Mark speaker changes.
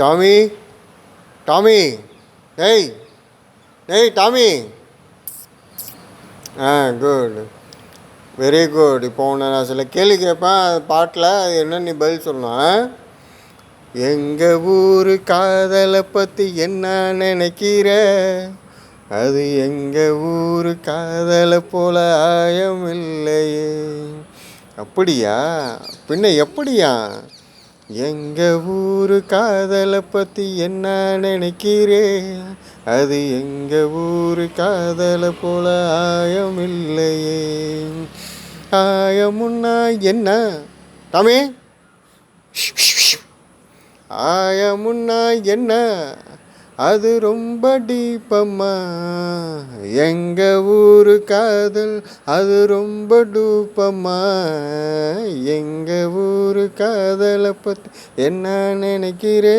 Speaker 1: Tommy Tommy டேய் டேய் Tommy. ஆ குட் வெரி குட் இப்போ உன்னை நான் சில கேள்வி கேட்பேன் அது பாட்டில் அது என்ன நீ பதில் சொல்லணும் எங்கள் ஊர் காதலை பற்றி என்ன நினைக்கிற? அது எங்கள் ஊர் காதலை போல ஆயம் இல்லையே அப்படியா? பின்ன எப்படியா? எங்க ஊரு காதலை பற்றி என்ன நினைக்கிறே அது எங்க ஊரு காதலை போல ஆயம் இல்லையே ஆயமுன்னா என்ன? டாமி ஆயமுன்னா என்ன? அது ரொம்ப டீப்பம்மா. எங்க ஊரு காதல் அது ரொம்ப டூப்பம்மா. ஒரு காதலை பற்றி என்ன நினைக்கிறே?